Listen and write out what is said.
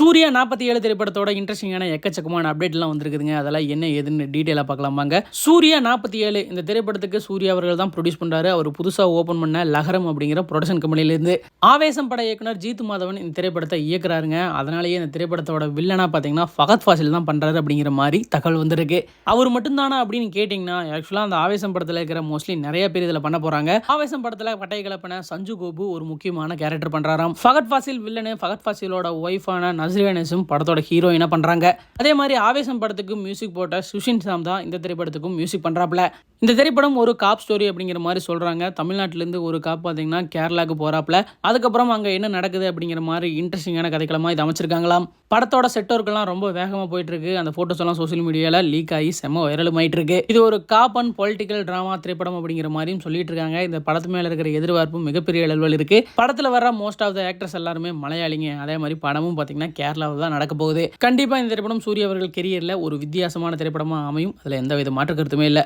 சூர்யா நாற்பத்தி ஏழு திரைப்படத்தோட இன்ட்ரெஸ்டிங்கான எக்கச்சக்கமான அப்டேட்லாம் வந்திருக்குதுங்க. அதெல்லாம் என்ன ஏதுன்னு டீட்டெயிலாக பார்க்கலாமாங்க சூர்யா நாற்பத்தி ஏழு இந்த திரைப்படத்துக்கு சூர்யா அவர்கள் தான் ப்ரொடியூஸ் பண்ணுறாரு அவர் புதுசாக ஓப்பன் பண்ண லகரம் அப்படிங்கிற ப்ரொடக்ஷன் கம்பெனிலேருந்து ஆவேசம் பட இயக்குனர் ஜீத்து மாதவன் இந்த திரைப்படத்தை இயக்குறாருங்க. அதனாலேயே இந்த திரைப்படத்தோட வில்லனா பார்த்தீங்கன்னா ஃபகத் ஃபாசில் தான் பண்ணுறாரு அப்படிங்கிற மாதிரி தகவல் வந்திருக்கு. அவர் மட்டும்தானா அப்படின்னு கேட்டிங்கன்னா ஆக்சுவலாக அந்த ஆவேசம் படத்தில் இருக்கிற மோஸ்ட்லி நிறைய பேர் இதில் பண்ண போகிறாங்க ஆவேசம் படத்தில் பட்டை கலப்பின சஞ்சு கோபு ஒரு முக்கியமான கேரக்டர் பண்ணுறாராம் ஃபகத் ஃபாசில் வில்லனு ஃபகத் ஃபாசிலோட ஒய்ஃபான நஸ்ரியானஸும் படத்தோட ஹீரோயினாக பண்ணுறாங்க அதே மாதிரி ஆவேசம் படத்துக்கு மியூசிக் போட்ட சுஷின் சாம் தான் இந்த திரைப்படத்துக்கும் மியூசிக் பண்ணுறாப்புல இந்த திரைப்படம் ஒரு காப் ஸ்டோரி அப்படிங்கிற மாதிரி சொல்கிறாங்க தமிழ்நாட்டிலேருந்து ஒரு காப் பார்த்தீங்கன்னா கேரளாவுக்கு போகிறாப்புல அதுக்கப்புறம் அங்கே என்ன நடக்குது அப்படிங்கிற மாதிரி இன்ட்ரெஸ்டிங்கான கதைக்களமாக இது அமைச்சிருக்காங்களாம். படத்தோட செட்டோர்க்கெல்லாம் ரொம்ப வேகமாக போயிட்டுருக்கு அந்த ஃபோட்டோஸ் எல்லாம் சோஷியல் மீடியாவில் லீக் ஆகி செம்ம வைரலும் ஆகிட்டுருக்கு இது ஒரு காப் அண்ட் பொலிட்டிக்கல் ட்ராமா திரைப்படம் அப்படிங்கிற மாதிரியும் சொல்லிட்டு இருக்காங்க. இந்த படத்து மேலே இருக்கிற எதிர்பார்ப்பும் மிகப்பெரிய அளவில் இருக்குது படத்தில் வர மோஸ்ட் ஆஃப் த ஆக்டர்ஸ் எல்லாருமே மலையாளிங்க. அதே மாதிரி படமும் பார்த்தீங்கன்னா கேரளாவில் தான் நடக்க போகுது. கண்டிப்பாக இந்த திரைப்படம் சூரிய அவர்கள் கெரியரில் ஒரு வித்தியாசமான திரைப்படமாக அமையும். அதில் எந்த வித மாற்று கருத்துமே இல்லை.